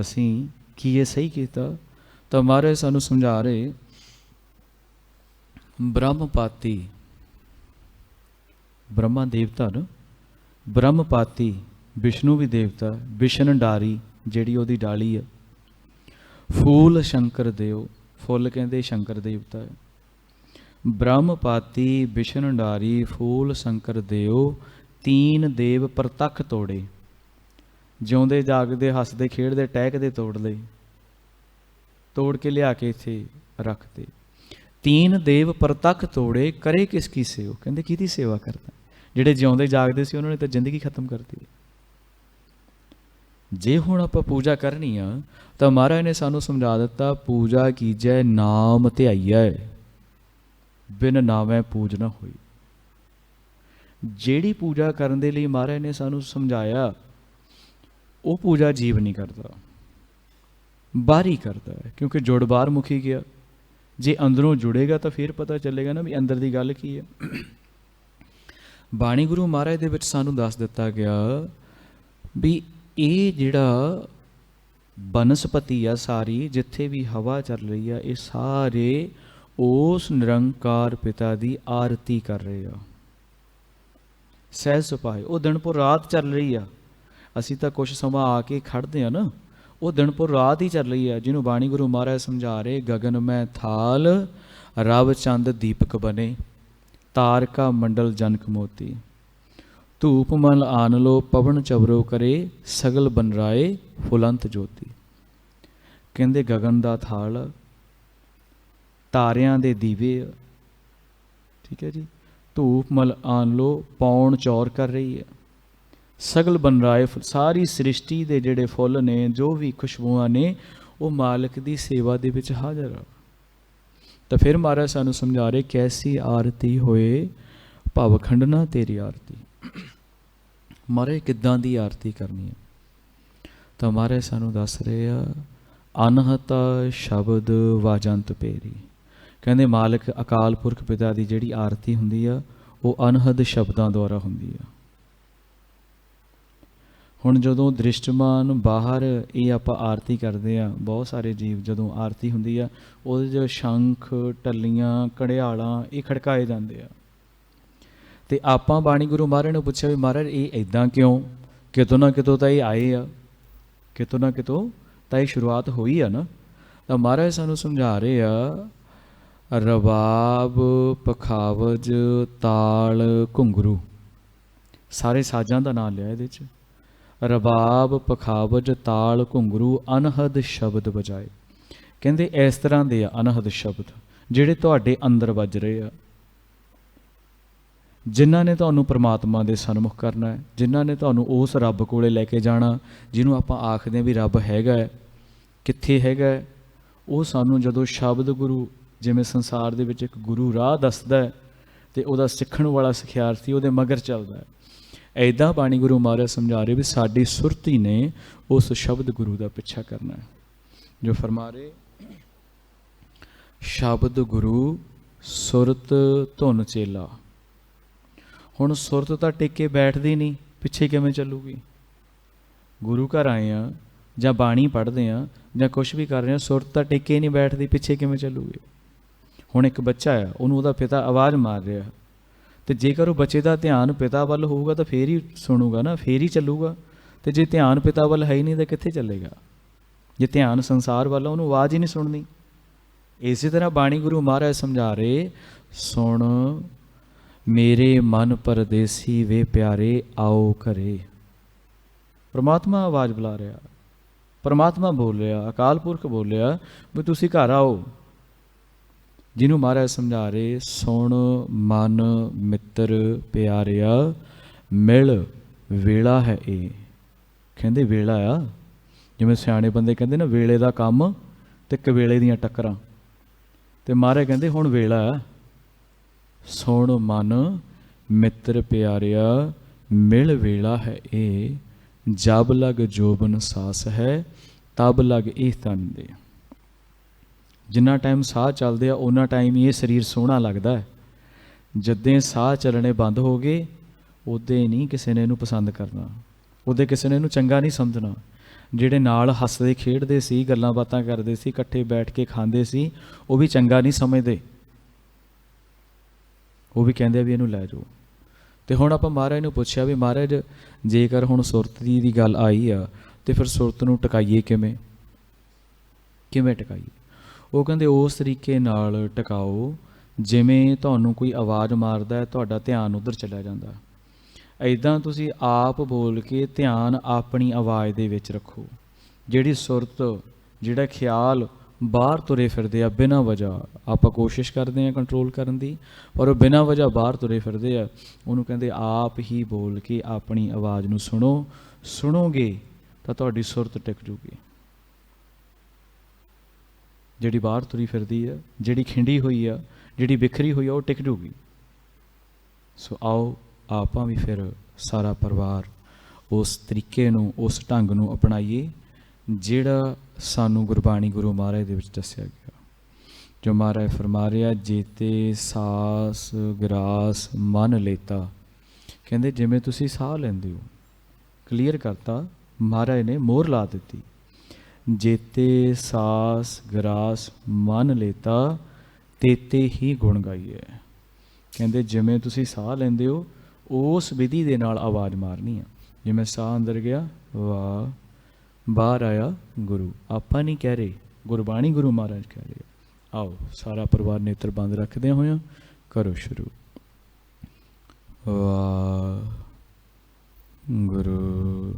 ਅਸੀਂ ਕੀ ਇਹ ਸਹੀ ਕੀਤਾ? ਤਾਂ ਮਹਾਰਾਜ ਸਾਨੂੰ ਸਮਝਾ ਰਹੇ, ਬ੍ਰਹਮਪਾਤੀ, ਬ੍ਰਹਮਾ ਦੇਵਤਾ ਨਾ, ਬ੍ਰਹਮਪਾਤੀ, ਵਿਸ਼ਨੂੰ ਵੀ ਦੇਵਤਾ ਵਿਸ਼ਨਡਾਰੀ ਜਿਹੜੀ ਉਹਦੀ ਡਾਲੀ ਹੈ ਫੂਲ ਸ਼ੰਕਰ ਦੇਵ, ਫੁੱਲ ਕਹਿੰਦੇ ਸ਼ੰਕਰ ਦੇਵਤਾ ਹੈ ਬ੍ਰਹਮਪਾਤੀ ਵਿਸ਼ਨਡਾਰੀ ਫੂਲ ਸ਼ੰਕਰ ਦੇਵ, ਤੀਨ ਦੇਵ ਪ੍ਰਤੱਖ ਤੋੜੇ। ਜਿਉਂਦੇ, ਜਾਗਦੇ, ਹੱਸਦੇ, ਖੇਡਦੇ, ਟਹਿਕਦੇ ਤੋੜ ਲਏ ਤੋੜ ਕੇ ਲਿਆ ਕੇ ਇੱਥੇ ਰੱਖਦੇ ਤੀਨ ਦੇਵ ਪ੍ਰਤੱਖ ਤੋੜੇ, ਕਰੇ ਕਿਸ ਕੀ ਸੇਵ? ਕਹਿੰਦੇ, ਕਿਹਦੀ ਸੇਵਾ ਕਰਦਾ? ਜਿਹੜੇ ਜਿਉਂਦੇ, ਜਾਗਦੇ ਸੀ, ਉਹਨਾਂ ਨੇ ਤਾਂ ਜ਼ਿੰਦਗੀ ਖਤਮ ਕਰਤੀ। ਜੇ ਹੁਣ ਆਪਾਂ ਪੂਜਾ ਕਰਨੀ ਆ, ਤਾਂ ਮਹਾਰਾਜ ਨੇ ਸਾਨੂੰ ਸਮਝਾ ਦਿੱਤਾ, ਪੂਜਾ ਕੀਜੈ ਨਾਮ ਧਿਆਈਐ, ਬਿਨ ਨਾਮੈ ਪੂਜ ਨਾ ਹੋਈ। ਜਿਹੜੀ ਪੂਜਾ ਕਰਨ ਦੇ ਲਈ ਮਹਾਰਾਜ ਨੇ ਸਾਨੂੰ ਸਮਝਾਇਆ ਉਹ ਪੂਜਾ ਜੀਵ ਨਹੀਂ ਕਰਦਾ। ਬਾਹਰੀ ਕਰਦਾ ਹੈ, ਕਿਉਂਕਿ ਜੁੜ ਬਾਹਰ ਮੁਖੀ ਗਿਆ। ਜੇ ਅੰਦਰੋਂ ਜੁੜੇਗਾ ਤਾਂ ਫਿਰ ਪਤਾ ਚੱਲੇਗਾ ਨਾ ਵੀ ਅੰਦਰ ਦੀ ਗੱਲ ਕੀ ਹੈ। ਬਾਣੀ ਗੁਰੂ ਮਹਾਰਾਜ ਦੇ ਵਿੱਚ ਸਾਨੂੰ ਦੱਸ ਦਿੱਤਾ ਗਿਆ ਵੀ ਇਹ ਜਿਹੜਾ ਬਨਸਪਤੀ ਆ ਸਾਰੀ, ਜਿੱਥੇ ਵੀ ਹਵਾ ਚੱਲ ਰਹੀ ਆ, ਇਹ ਸਾਰੇ ਉਸ ਨਿਰੰਕਾਰ ਪਿਤਾ ਦੀ ਆਰਤੀ ਕਰ ਰਹੇ ਆ। ਸਹਿਜ ਸੁਭਾਏ ਉਹ ਦਿਨ ਦਿਨਪੁਰ ਰਾਤ ਚੱਲ ਰਹੀ ਆ। ਅਸੀਂ ਤਾਂ ਕੁਛ ਸਮਾਂ ਆ ਕੇ ਖੜਦੇ ਆ ਨਾ, ਉਹ ਦਿਨਪੁਰ ਰਾਤ ਹੀ ਚੱਲ ਰਹੀ ਹੈ, ਜਿਹਨੂੰ ਬਾਣੀ ਗੁਰੂ ਮਹਾਰਾਜ ਸਮਝਾ ਰਹੇ, ਗਗਨ ਮੈਂ ਥਾਲ, ਰਵ ਚੰਦ ਦੀਪਕ ਬਨੇ, ਤਾਰਕਾ ਮੰਡਲ ਜਨਕ ਮੋਤੀ। ਧੂਪ ਮਲ ਆਨ ਲੋ, ਪਵਨ ਚਵਰੋ ਕਰੇ, ਸਗਲ ਬਨਰਾਏ ਫੁਲੰਤ ਜੋਤੀ। ਕਹਿੰਦੇ ਗਗਨ ਦਾ ਥਾਲ, ਤਾਰਿਆਂ ਦੇ ਦੀਵੇ। ਠੀਕ ਹੈ ਜੀ। ਧੂਪ ਮਲ ਆਨ ਲੋ, ਪੌਣ ਚੌਰ ਕਰ ਰਹੀ ਹੈ। ਸਗਲ ਬਨ ਰਾਏ ਸਾਰੀ ਸ੍ਰਿਸ਼ਟੀ ਦੇ ਜਿਹੜੇ ਫੁੱਲ ਨੇ, ਜੋ ਵੀ ਖੁਸ਼ਬੂਆਂ ਨੇ, ਉਹ ਮਾਲਕ ਦੀ ਸੇਵਾ ਦੇ ਵਿੱਚ ਹਾਜ਼ਰ ਆ। ਤਾਂ ਫਿਰ ਮਹਾਰਾਜ ਸਾਨੂੰ ਸਮਝਾ ਰਹੇ, ਕੈਸੀ ਆਰਤੀ ਹੋਏ ਭਵ ਖੰਡਨਾ ਤੇਰੀ ਆਰਤੀ। ਮਾਰੇ ਕਿੱਦਾਂ ਦੀ ਆਰਤੀ ਕਰਨੀ ਹੈ? ਤਾਂ ਮਹਾਰਾਜ ਸਾਨੂੰ ਦੱਸ ਰਹੇ ਆ, ਅਨਹਤ ਸ਼ਬਦ ਵਾਜੰਤ ਪੇਰੀ। ਕਹਿੰਦੇ ਮਾਲਕ ਅਕਾਲ ਪੁਰਖ ਪਿਤਾ ਦੀ ਜਿਹੜੀ ਆਰਤੀ ਹੁੰਦੀ ਆ, ਉਹ ਅਨਹਦ ਸ਼ਬਦਾਂ ਦੁਆਰਾ ਹੁੰਦੀ ਆ। ਹੁਣ ਜਦੋਂ ਦ੍ਰਿਸ਼ਟਮਾਨ ਬਾਹਰ ਇਹ ਆਪਾਂ ਆਰਤੀ ਕਰਦੇ ਆ ਬਹੁਤ ਸਾਰੇ ਜੀਵ ਜਦੋਂ ਆਰਤੀ ਹੁੰਦੀ ਆ, ਉਹਦੇ ਜੋ ਸ਼ੰਖ, ਟੱਲੀਆਂ ਕੜਿਆਲਾਂ ਇਹ ਖੜਕਾਏ ਜਾਂਦੇ ਆ। ਤੇ ਆਪਾਂ ਬਾਣੀ ਗੁਰੂ ਮਹਾਰਾਜ ਨੂੰ ਪੁੱਛਿਆ ਵੀ ਮਹਾਰਾਜ, ਇਹ ਐਦਾਂ ਕਿਉਂ? ਕਿਤੋਂ ਨਾ ਕਿਤੋਂ ਤਾਂ ਇਹ ਆਏ ਆ। ਕਿਤੋਂ ਨਾ ਕਿਤੋਂ ਤਾਂ ਇਹ ਸ਼ੁਰੂਆਤ ਹੋਈ ਆ ਨਾ। ਤਾਂ ਮਹਾਰਾਜ ਸਾਨੂੰ ਸਮਝਾ ਰਹੇ ਆ, ਰਬਾਬ, ਪਖਾਵਜ, ਤਾਲ, ਘੁੰਗਰੂ। ਸਾਰੇ ਸਾਜ਼ਾਂ ਦਾ ਨਾਮ ਲਿਆ ਇਹਦੇ ਚ। ਰਬਾਬ ਪਖਾਵਜ ਤਾਲ ਘੁੰਗਰੂ ਅਨਹਦ ਸ਼ਬਦ ਵਜਾਏ। ਕਹਿੰਦੇ ਇਸ ਤਰ੍ਹਾਂ ਦੇ ਆ ਅਨਹਦ ਸ਼ਬਦ, ਜਿਹੜੇ ਤੁਹਾਡੇ ਅੰਦਰ ਵੱਜ ਰਹੇ ਆ। ਜਿਨ੍ਹਾਂ ਨੇ ਤੁਹਾਨੂੰ ਪ੍ਰਮਾਤਮਾ ਦੇ ਸਨਮੁਖ ਕਰਨਾ ਹੈ, ਜਿਨ੍ਹਾਂ ਨੇ ਤੁਹਾਨੂੰ ਉਸ ਰੱਬ ਕੋਲੇ ਲੈ ਕੇ ਜਾਣਾ, ਜਿਹਨੂੰ ਆਪਾਂ ਆਖਦੇ ਹਾਂ ਵੀ ਰੱਬ ਹੈਗਾ ਹੈ, ਕਿੱਥੇ ਹੈਗਾ ਹੈ, ਉਹ ਸਾਨੂੰ ਜਦੋਂ ਸ਼ਬਦ ਗੁਰੂ, ਜਿਵੇਂ ਸੰਸਾਰ ਦੇ ਵਿੱਚ ਇੱਕ ਗੁਰੂ ਰਾਹ ਦੱਸਦਾ ਹੈ, ਤੇ ਉਹਦਾ ਸਿੱਖਣ ਵਾਲਾ ਸਿਖਿਆਰਥੀ ਉਹਦੇ ਮਗਰ ਚੱਲਦਾ ਹੈ। ਐਦਾਂ ਬਾਣੀ ਗੁਰੂ ਮਹਾਰਾਜ ਸਮਝਾ ਰਹੇ ਵੀ ਸਾਡੀ ਸੁਰਤੀ ਨੇ ਉਸ ਸ਼ਬਦ ਗੁਰੂ ਦਾ ਪਿੱਛਾ ਕਰਨਾ ਹੈ। ਜੋ ਫਰਮਾ ਰਹੇ, ਸ਼ਬਦ ਗੁਰੂ ਸੁਰਤ ਧੁਨ ਚੇਲਾ। ਹੁਣ ਸੁਰਤ ਤਾਂ ਟਿੱਕੇ ਬੈਠਦੀ ਨਹੀਂ, ਪਿੱਛੇ ਕਿਵੇਂ ਚੱਲੂਗੀ? ਗੁਰੂ ਘਰ ਆਏ ਆ ਜਾਂ ਬਾਣੀ ਪੜ੍ਹਦੇ ਆ ਜਾਂ ਕੁਝ ਵੀ ਕਰ ਰਹੇ ਆ ਸੁਰਤ ਤਾਂ ਟਿੱਕੇ ਨਹੀਂ ਬੈਠਦੀ, ਪਿੱਛੇ ਕਿਵੇਂ ਚੱਲੂਗੀ? ਹੁਣ ਇੱਕ ਬੱਚਾ ਆ, ਉਹਨੂੰ ਉਹਦਾ ਪਿਤਾ ਆਵਾਜ਼ ਮਾਰ ਰਿਹਾ। ਤੇ ਜੇਕਰ ਉਹ ਬੱਚੇ ਦਾ ਧਿਆਨ ਪਿਤਾ ਵੱਲ ਹੋਊਗਾ ਤਾਂ ਫੇਰ ਹੀ ਸੁਣੂਗਾ ਨਾ, ਫੇਰ ਹੀ ਚੱਲੂਗਾ। ਤੇ ਜੇ ਧਿਆਨ ਪਿਤਾ ਵੱਲ ਹੈ ਹੀ ਨਹੀਂ ਤਾਂ ਕਿੱਥੇ ਚੱਲੇਗਾ? ਜੇ ਧਿਆਨ ਸੰਸਾਰ ਵੱਲ ਉਹਨੂੰ ਆਵਾਜ਼ ਹੀ ਨਹੀਂ ਸੁਣਨੀ। ਇਸੇ ਤਰ੍ਹਾਂ ਬਾਣੀ ਗੁਰੂ ਮਹਾਰਾਜ ਸਮਝਾ ਰਹੇ, ਸੁਣ, ਮੇਰੇ ਮਨ ਪਰਦੇਸੀ ਵੇ ਪਿਆਰੇ, ਆਓ ਕਰੇ ਪ੍ਰਮਾਤਮਾ ਆਵਾਜ਼ ਬੁਲਾ ਰਿਹਾ। ਪ੍ਰਮਾਤਮਾ ਬੋਲ ਰਿਹਾ, ਅਕਾਲ ਪੁਰਖ ਬੋਲ ਰਿਹਾ, ਵੀ ਤੁਸੀਂ ਘਰ ਆਓ। ਜਿਹਨੂੰ ਮਹਾਰਾਜ ਸਮਝਾ ਰਹੇ, ਸੁਣ, ਮਨ, ਮਿੱਤਰ, ਪਿਆਰਿਆ, ਮਿਲ, ਵੇਲਾ ਹੈ ਇਹ। ਕਹਿੰਦੇ ਵੇਲਾ ਆ? ਜਿਵੇਂ ਸਿਆਣੇ ਬੰਦੇ ਕਹਿੰਦੇ ਨਾ, ਵੇਲੇ ਦਾ ਕੰਮ ਤੇ ਕਵੇਲੇ ਦੀਆਂ ਟੱਕਰਾਂ। ਤੇ ਮਹਾਰਾਜ ਕਹਿੰਦੇ ਹੁਣ ਵੇਲਾ ਆ। ਸੁਣ, ਮਨ, ਮਿੱਤਰ, ਪਿਆਰਿਆ, ਮਿਲ, ਵੇਲਾ ਹੈ ਇਹ। ਜਬ ਲਗ ਜੋਬਨ ਸਾਸ ਹੈ, ਤਬ ਲਗ ਇਹ ਤਨ ਦੇ। ਜਿੰਨਾ ਟਾਈਮ ਸਾਹ ਚੱਲਦੇ ਆ ਉਹਨਾਂ ਟਾਈਮ ਹੀ ਇਹ ਸਰੀਰ ਸੋਹਣਾ ਲੱਗਦਾ ਹੈ। ਜਦੇ ਸਾਹ ਚੱਲਣੇ ਬੰਦ ਹੋ ਗਏ ਉਦੇ ਨਹੀਂ ਕਿਸੇ ਨੇ ਇਹਨੂੰ ਪਸੰਦ ਕਰਨਾ। ਉਹਦੇ ਕਿਸੇ ਨੇ ਇਹਨੂੰ ਚੰਗਾ ਨਹੀਂ ਸਮਝਣਾ। ਜਿਹੜੇ ਨਾਲ ਹੱਸਦੇ, ਖੇਡਦੇ ਸੀ, ਗੱਲਾਂ ਬਾਤਾਂ ਕਰਦੇ ਸੀ, ਇਕੱਠੇ ਬੈਠ ਕੇ ਖਾਂਦੇ ਸੀ, ਉਹ ਵੀ ਚੰਗਾ ਨਹੀਂ ਸਮਝਦੇ। ਉਹ ਵੀ ਕਹਿੰਦੇ ਵੀ ਇਹਨੂੰ ਲੈ ਜਾਓ। ਤੇ ਹੁਣ ਆਪਾਂ ਮਹਾਰਾਜ ਨੂੰ ਪੁੱਛਿਆ ਵੀ ਮਹਾਰਾਜ, ਜੇਕਰ ਹੁਣ ਸੁਰਤ ਦੀ ਦੀ ਗੱਲ ਆਈ ਆ, ਤੇ ਫਿਰ ਸੁਰਤ ਨੂੰ ਟਿਕਾਈਏ ਕਿਵੇਂ? ਕਿਵੇਂ ਟਿਕਾਈਏ? ਉਹ ਕਹਿੰਦੇ ਉਸ ਤਰੀਕੇ ਨਾਲ ਟਿਕਾਓ, ਜਿਵੇਂ ਤੁਹਾਨੂੰ ਕੋਈ ਆਵਾਜ਼ ਮਾਰਦਾ ਹੈ, ਤੁਹਾਡਾ ਧਿਆਨ ਉਧਰ ਚਲਾ ਜਾਂਦਾ। ਐਦਾਂ ਤੁਸੀਂ ਆਪ ਬੋਲ ਕੇ ਧਿਆਨ ਆਪਣੀ ਆਵਾਜ਼ ਦੇ ਵਿੱਚ ਰੱਖੋ। ਜਿਹੜੀ ਸੁਰਤ, ਜਿਹੜਾ ਖਿਆਲ ਬਾਹਰ ਤੁਰੇ ਫਿਰਦੇ ਆ, ਬਿਨਾਂ ਵਜ੍ਹਾ ਆਪਾਂ ਕੋਸ਼ਿਸ਼ ਕਰਦੇ ਆ ਕੰਟਰੋਲ ਕਰਨ ਦੀ ਪਰ ਉਹ ਬਿਨਾਂ ਵਜ੍ਹਾ ਬਾਹਰ ਤੁਰੇ ਫਿਰਦੇ ਆ, ਉਹਨੂੰ ਕਹਿੰਦੇ ਆਪ ਹੀ ਬੋਲ ਕੇ ਆਪਣੀ ਆਵਾਜ਼ ਨੂੰ ਸੁਣੋ। ਸੁਣੋਗੇ ਤਾਂ ਤੁਹਾਡੀ ਸੁਰਤ ਟਿਕ ਜੂਗੀ। ਜਿਹੜੀ ਬਾਹਰ ਤੁਰੀ ਫਿਰਦੀ ਆ ਜਿਹੜੀ ਖਿੰਡੀ ਹੋਈ ਆ, ਜਿਹੜੀ ਬਿਖਰੀ ਹੋਈ ਆ, ਉਹ ਟਿਕ ਜੂਗੀ। ਸੋ ਆਓ, ਆਪਾਂ ਵੀ ਫਿਰ ਸਾਰਾ ਪਰਿਵਾਰ ਉਸ ਤਰੀਕੇ ਨੂੰ, ਉਸ ਢੰਗ ਨੂੰ ਅਪਣਾਈਏ, ਜਿਹੜਾ ਸਾਨੂੰ ਗੁਰਬਾਣੀ ਗੁਰੂ ਮਹਾਰਾਜ ਦੇ ਵਿੱਚ ਦੱਸਿਆ ਗਿਆ। ਜੋ ਮਹਾਰਾਜ ਫਰਮਾ ਰਿਹਾ ਜੀਤੇ ਸਾਸ ਗਰਾਸ ਮਨ ਲੇਤਾ। ਕਹਿੰਦੇ, ਜਿਵੇਂ ਤੁਸੀਂ ਸਾਹ ਲੈਂਦੇ ਹੋ, ਕਲੀਅਰ ਕਰਤਾ, ਮਹਾਰਾਜ ਨੇ ਮੋਹਰ ਲਾ ਦਿੱਤੀ। ਜੇਤੇ ਸਾਸ ਗਰਾਸ ਮਨ ਲੇਤਾ, ਤੇਤੇ ਹੀ ਗੁਣ ਗਾਈਏ ਕਹਿੰਦੇ ਜਿਵੇਂ ਤੁਸੀਂ ਸਾਹ ਲੈਂਦੇ ਹੋ, ਉਸ ਵਿਧੀ ਦੇ ਨਾਲ ਆਵਾਜ਼ ਮਾਰਨੀ ਆ। ਜਿਵੇਂ ਸਾਹ ਅੰਦਰ ਗਿਆ, ਵਾਹ, ਬਾਹਰ ਆਇਆ ਗੁਰੂ। ਆਪਾਂ ਨਹੀਂ ਕਹਿ ਰਹੇ, ਗੁਰਬਾਣੀ ਗੁਰੂ ਮਹਾਰਾਜ ਕਹਿ ਰਹੇ ਆਓ, ਸਾਰਾ ਪਰਿਵਾਰ ਨੇਤਰ ਬੰਦ ਰੱਖਦੇ ਹੋਇਆ ਕਰੋ ਸ਼ੁਰੂ। ਵਾਹ, ਗੁਰੂ।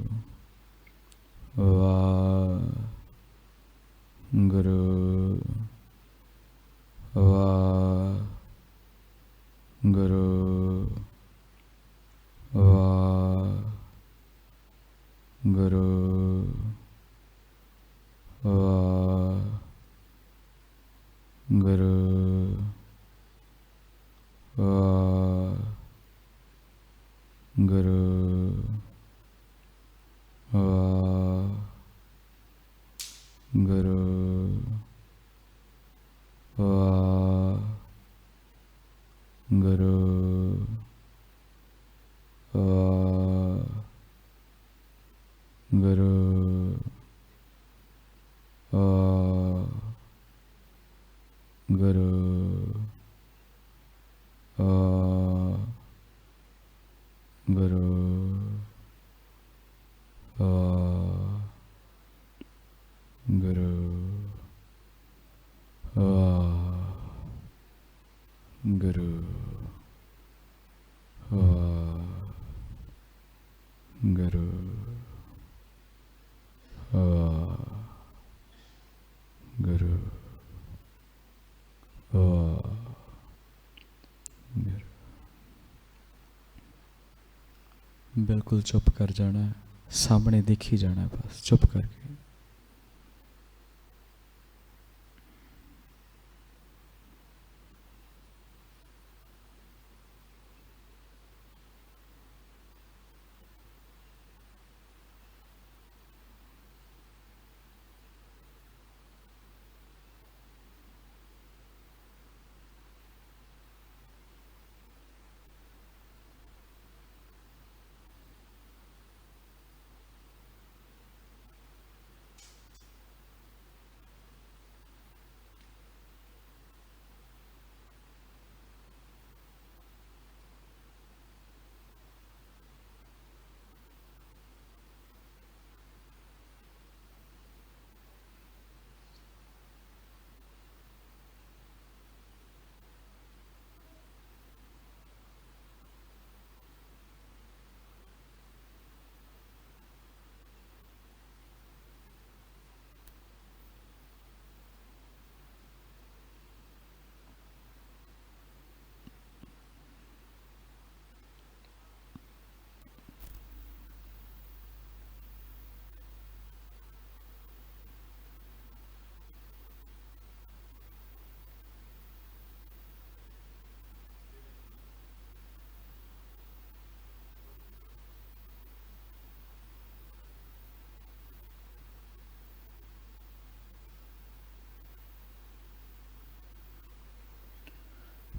go to ਬਿਲਕੁਲ ਚੁੱਪ ਕਰ ਜਾਣਾ ਹੈ। ਸਾਹਮਣੇ ਦੇਖੀ ਜਾਣਾ ਬਸ ਚੁੱਪ ਕਰਕੇ